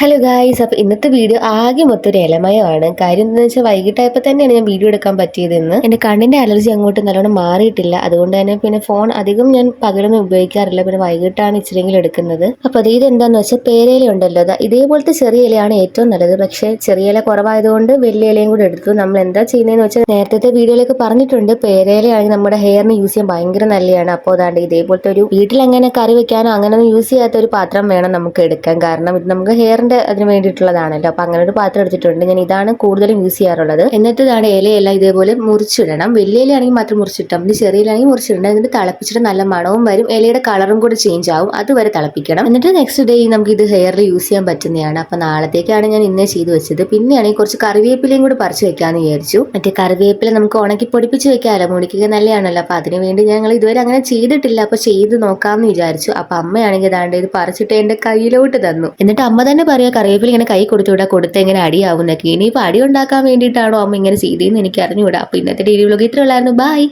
Hello guys അപ്പോൾ ഇന്നത്തെ video ആകെ മൊത്തം ഒരു ഇലമയമാണ്. കാര്യം എന്താണെന്ന് വെച്ചാൽ വൈകിട്ടായപ്പോൾ തന്നെയാണ് ഞാൻ വീഡിയോ എടുക്കാൻ പറ്റിയതെന്ന് എന്റെ കണ്ണിന്റെ അലർജി അങ്ങോട്ട് നല്ലോണം മാറിയിട്ടില്ല. അതുകൊണ്ട് തന്നെ പിന്നെ ഫോൺ അധികം ഞാൻ പകലൊന്നും ഉപയോഗിക്കാറില്ല. പിന്നെ വൈകിട്ടാണ് ഇച്ചിരിയെങ്കിലും എടുക്കുന്നത്. അപ്പോൾ അത് ഇതെന്താന്ന് വെച്ചാൽ പേരയില ഉണ്ടല്ലോ. ഇതേപോലത്തെ ചെറിയ ഇലയാണ് ഏറ്റവും നല്ലത്. പക്ഷേ ചെറിയ ഇല കുറവായതുകൊണ്ട് വലിയ ഇലയും കൂടെ എടുത്തു. നമ്മൾ എന്താ ചെയ്യുന്നതെന്ന് വെച്ചാൽ നേരത്തെ വീഡിയോയിലൊക്കെ പറഞ്ഞിട്ടുണ്ട്. പേരയിലയാണെങ്കിൽ നമ്മുടെ ഹെയറിന് യൂസ് ചെയ്യാൻ ഭയങ്കര നല്ലതാണ് അപ്പോൾ അതാണ്ട് ഇതേപോലത്തെ ഒരു വീട്ടിൽ അങ്ങനെ കറി വെക്കാനോ അങ്ങനെയൊന്നും യൂസ് ചെയ്യാത്ത ഒരു പാത്രം വേണം നമുക്ക് എടുക്കാൻ. കാരണം ഇത് നമുക്ക് ഹെയറിന്റെ അതിന് വേണ്ടിയിട്ടുള്ളതാണല്ലോ. അപ്പൊ അങ്ങനെ ഒരു പാത്രം എടുത്തിട്ടുണ്ട്. ഞാൻ ഇതാണ് കൂടുതലും യൂസ് ചെയ്യാറുള്ളത്. എന്നിട്ട് ഇതാണ് ഇലയെല്ലാം ഇതേപോലെ മുറിച്ചിടണം. വലിയ ഇലയാണെങ്കിൽ മാത്രം മുറിച്ചിട്ടാൽ മതി. ചെറിയ ഇലയാണെങ്കിൽ മുറിച്ചിടണം എന്നിട്ട് തിളപ്പിച്ചിട്ട് നല്ല മണവും വരും. ഇലയുടെ കളറും കൂടെ ചേഞ്ച് ആവും. അതുവരെ തിളപ്പിക്കണം. എന്നിട്ട് നെക്സ്റ്റ് ഡേ നമുക്ക് ഇത് ഹെയറിൽ യൂസ് ചെയ്യാൻ പറ്റുന്നതാണ്. അപ്പൊ നാളത്തേക്കാണ് ഞാൻ ഇന്നേ ചെയ്ത് വെച്ചത്. പിന്നെയാണെങ്കിൽ കുറച്ച് കറിവേപ്പിലയും കൂടി പറിച്ചു വെക്കാന്ന് വിചാരിച്ചു. മറ്റേ കറിവേപ്പില നമുക്ക് ഉണക്കി പൊടിപ്പിച്ച് വെക്കാമല്ലോ. മുടിക്കുക നല്ലതാണല്ലോ. അപ്പൊ അതിന് വേണ്ടി ഞങ്ങൾ ഇതുവരെ അങ്ങനെ ചെയ്തിട്ടില്ല. അപ്പൊ ചെയ്ത് നോക്കാമെന്ന് വിചാരിച്ചു. അപ്പൊ അമ്മയാണെങ്കിൽ ഇതാണ്ട് ഇത് പറിച്ചിട്ട് എന്റെ കയ്യിലോട്ട് തന്നു. എന്നിട്ട് അമ്മ തന്നെ പറയാ കറിവേപ്പില ഇങ്ങനെ കൈ കൊടുത്തുവിടാ കൊടുത്ത് എങ്ങനെ അടിയാവുന്നൊക്കെ. ഇനിയിപ്പോൾ അടി ഉണ്ടാക്കാൻ വേണ്ടിയിട്ടാണോ അമ്മ ഇങ്ങനെ ചെയ്തതെന്ന് എനിക്ക് അറിഞ്ഞുകൂടാ അപ്പോൾ ഇന്നത്തെ ഡെയിലി വ്ലോഗ് ഇത്ര ഉള്ളായിരുന്നു. ബൈ.